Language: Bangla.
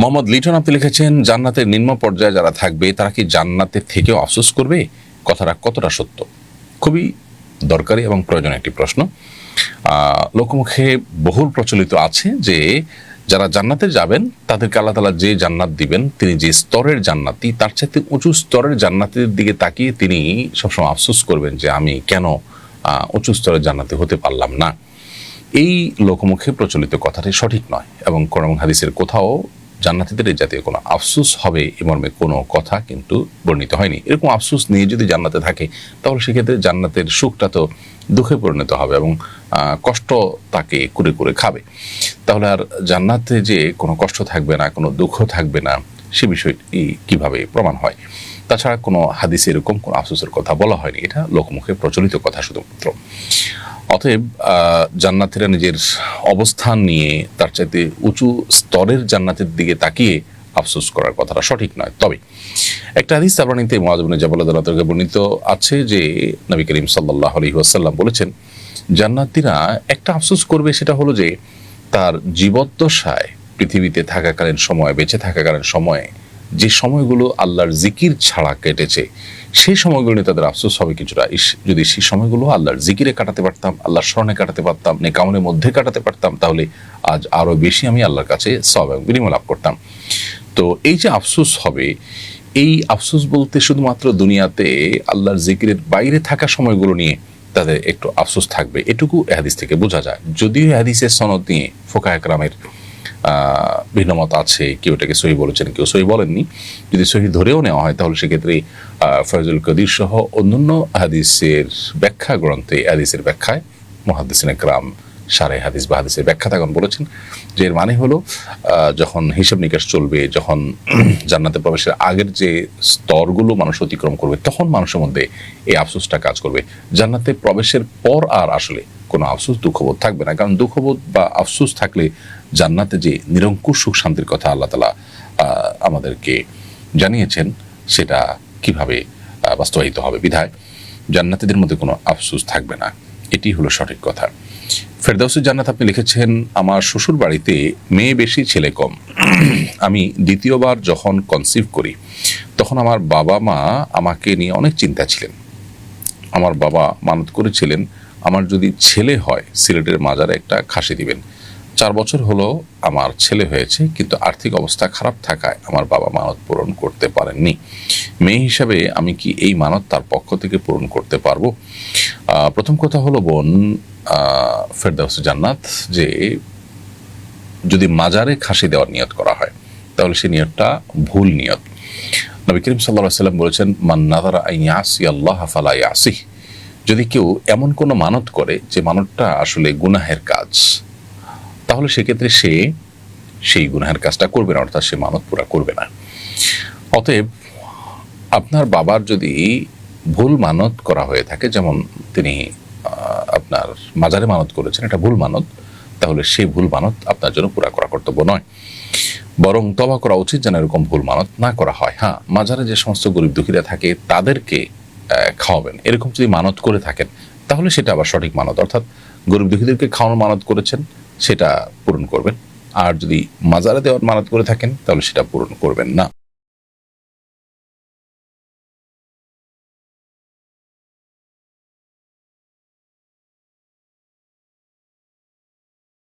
মোহাম্মদ লিটন, আপনি লিখেছেন, জান্নাতের নিম্ন পর্যায়ে যারা থাকবে, তারা কি জান্নাতের থেকেও আফসোস করবে? কথাটা কতটা সত্য? খুবই দরকারি এবং প্রয়োজন একটি প্রশ্ন। লোকমুখে বহুল প্রচলিত আছে যে, যারা জান্নাতে যাবেন, তাদেরকে আল্লাহ তালা যে জান্নাত দিবেন, তিনি যে স্তরের জান্নাতি, তার চাইতে উঁচু স্তরের জান্নাতের দিকে তাকিয়ে তিনি সবসময় আফসোস করবেন যে, আমি কেন উঁচু স্তরের জান্নাতে হতে পারলাম না? এই লোকমুখে প্রচলিত কথাটি সঠিক নয় এবং কোরআন হাদিসের কোথাও জান্নাতীদের এই জাতীয় কোনো আফসোস হবে এ মর্মে কোনো কথা কিন্তু বর্ণিত হয়নি। এরকম আফসোস নিয়ে যদি জান্নাতে থাকে, তাহলে সেক্ষেত্রে জান্নাতের সুখটা তো দুঃখে পরিণত হবে এবং কষ্ট তাকে কুরে কুরে খাবে। তাহলে আর জান্নাতে যে কোনো কষ্ট থাকবে না, কোনো দুঃখ থাকবে না, সে বিষয়টি কীভাবে প্রমাণ হয়? তাছাড়া কোনো হাদিসে এরকম কোনো আফসোসের কথা বলা হয়নি। এটা লোকমুখে প্রচলিত কথা শুধুমাত্র। অতএব জান্নাতীরা নিজের অবস্থান নিয়ে তার চাইতে উঁচু স্তরের জান্নাতের দিকে তাকিয়ে আফসোস করার কথাটা সঠিক নয়। তবে, একটা হাদিস মহাজবনে জাবাল্লাহ থেকে বর্ণিত আছে যে, নবী করিম সাল্লাহ আলী ওয়াসাল্লাম বলেছেন, জান্নাতীরা একটা আফসোস করবে সেটা হলো যে, তার জীবদ্দশায় পৃথিবীতে থাকাকালীন সময়, বেঁচে থাকাকালীন সময়ে যে সময়গুলো আল্লাহর জিকির ছাড়া কেটেছে, সেই সময়গুলো নিয়ে তাদের আফসোস হবে কিছুটা। যদি সেই সময়গুলো আল্লাহর জিকিরে কাটাতে পারতাম, আল্লাহর স্মরণে কাটাতে পারতাম নেকামনের মধ্যে কাটাতে পারতাম, তাহলে আজ আরও বেশি আমি আল্লাহর কাছে সব বিনিময় লাভ করতাম। তো এই যে আফসোস হবে, এই আফসোস বলতে শুধুমাত্র দুনিয়াতে আল্লাহর জিকিরের বাইরে থাকা সময়গুলো নিয়ে তাদের একটু আফসোস থাকবে। এটুকু এহাদিস থেকে বোঝা যায়। যদিও এহাদিসের সনদ নিয়ে ফোকা একরামের আহ, ভিন্ন মত আছে কেউ এটাকে সহি বলেছেন কেউ সহি বলেননি। যদি সহি ধরেও নেওয়া হয় তাহলে সেক্ষেত্রে ফয়জুল কদির সহ অন্যান্য হাদিসের ব্যাখ্যা গ্রন্থে হাদিসের ব্যাখ্যায় মহাদিসিন একরাম সারে হাদিস বা হাদিসের ব্যাখ্যা তখন বলেছেন যে এর মানে হলো যখন হিসাব নিকাশ চলবে, যখন জান্নাতে প্রবেশের আগের যে স্তরগুলো মানুষ অতিক্রম করবে, তখন মানুষের মধ্যে এই আফসোসটা কাজ করবে। জান্নাতে প্রবেশের পর আর আসলে কোনো আফসোস, দুঃখবোধ থাকবে না। কারণ দুঃখবোধ বা আফসোস থাকলে জান্নাতে যে নিরঙ্কুশ সুখ শান্তির কথা আল্লাহ তালা আমাদেরকে জানিয়েছেন, সেটা কীভাবে বাস্তবায়িত হবে? বিধায় জান্নাতীদের মধ্যে কোনো আফসোস থাকবে না। এটি হলো সঠিক কথা। ফেরদাউসুর জান্নাত আপনি লিখেছেন, আমার শ্বশুর বাড়িতে মেয়ে বেশি, ছেলে কম। আমি দ্বিতীয়বার যখন কনসিভ করি, তখন আমার বাবা মা আমাকে নিয়ে অনেক চিন্তা ছিলেন। আমার বাবা মানত করেছিলেন, আমার যদি ছেলে হয়, সিলেটের মাজারে একটা খাসি দিবেন। চার বছর হলো আমার ছেলে হয়েছে, কিন্তু আর্থিক অবস্থা খারাপ থাকায় আমার বাবা মানত পূরণ করতে পারেননি। মেয়ে হিসাবে আমি কি এই মানত তার পক্ষ থেকে পূরণ করতে পারব? প্রথম কথা হলো বোন ফেরদাউস জান্নাত, যে যদি মাজারে খাসি দেওয়ার নিয়ত করা হয়, তাহলে সেই নিয়তটা ভুল নিয়ত। নবী করিম সাল্লাহ সাল্লাম বলেছেন, মান নাদারা ইয়াসি আল্লাহ ফালা ইয়াসিহ। যদি কেউ এমন কোনো মানত করে যে মানতটা আসলে গুনাহের কাজ, তাহলে সেক্ষেত্রে সে সেই গুনাহের কাজটা করবে না, অর্থাৎ সে মানত পুরা করবে না। অতএব আপনার বাবার যদি ভুল মানত করা হয়ে থাকে, যেমন তিনি আপনার মাজারে মানত করেছেন, এটা ভুল মানত, তাহলে সেই ভুল মানত আপনার জন্য পুরা করা কর্তব্য নয়। বরং তবা করা উচিত যেন এরকম ভুল মানত না করা হয়। হ্যাঁ মাজারে যে সমস্ত গরিব দুঃখীরা থাকে, তাদেরকে খাওয়াবেন। এরকম যদি মানত করে থাকেন, তাহলে সেটা আবার সঠিক মানত। অর্থাৎ গরিব দুঃখীদেরকে খাওয়ানোর মানত করেছেন, সেটা পূরণ করবেন। আর যদি মাজারে দেওয়ার মানত করে থাকেন, তাহলে সেটা পূরণ করবেন না।